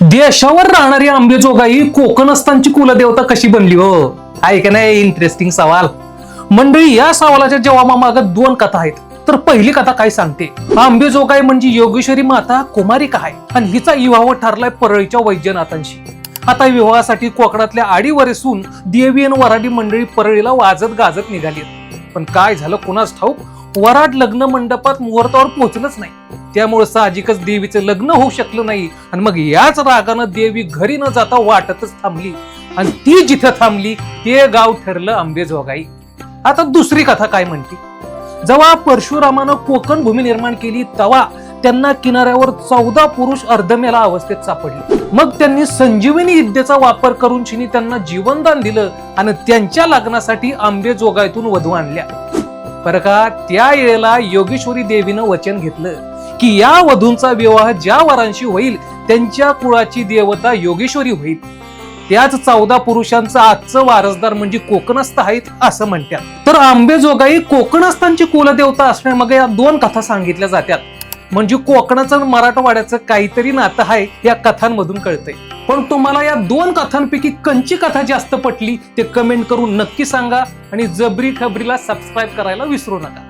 देशावर राहणारी आंबेजोगाई कोकणस्थांची कुलदेवता कशी बनली हो? आहे का नाही? इंटरेस्टिंग सवाल. मंडळी या सवालाच्या जवाबामागत दोन कथा आहेत. तर पहिली कथा काय सांगते? आंबेजोगाई म्हणजे योगेश्वरी माता कुमारिका आहे? आणि हिचा विवाह ठरलाय परळीच्या वैद्यनाथांशी आता विवाहासाठी कोकणातल्या आडीवरेसून देवी आणि वराडी मंडळी परळीला वाजत गाजत निघाली पण काय झालं कुणास ठाऊक? वराड लग्न मंडपात मुहूर्तावर पोहोचलंच नाही. त्यामुळे साहजिकच देवीचं लग्न होऊ शकलं नाही आणि मग याच रागानं देवी घरी न जाता वाटतच थांबली. आणि ती जिथं थांबली ते गाव ठरलं आंबेजोगाई आता दुसरी कथा काय म्हणते? जेव्हा परशुरामानं कोकण भूमी निर्माण केली तेव्हा त्यांना किनाऱ्यावर चौदा पुरुष अर्धमेला अवस्थेत सापडले. मग त्यांनी संजीवनी विद्येचा वापर करून शिनी त्यांना जीवनदान दिलं आणि त्यांच्या लग्नासाठी आंबेजोगाईतून वधू आणल्या. पर का त्या वेळेला योगेश्वरी देवीनं वचन घेतलं की या वधूंचा विवाह ज्या वरांशी होईल त्यांच्या कुळाची देवता योगेश्वरी होईल. त्याच चौदा पुरुषांचा आजचं वारसदार म्हणजे कोकणस्थ आहेत असं म्हणतात. तर आंबेजोगाई कोकणस्थांची कुलदेवता असण्यामागे या दोन कथा सांगितल्या जातात. म्हणजे कोकणाचं मराठवाड्याचं काहीतरी नातं आहे या कथांमधून कळतंय. पण तुम्हाला या दोन कथांपैकी कंची कथा जास्त पटली ते कमेंट करून नक्की सांगा आणि जबरी खबरीला सबस्क्राईब करायला विसरू नका.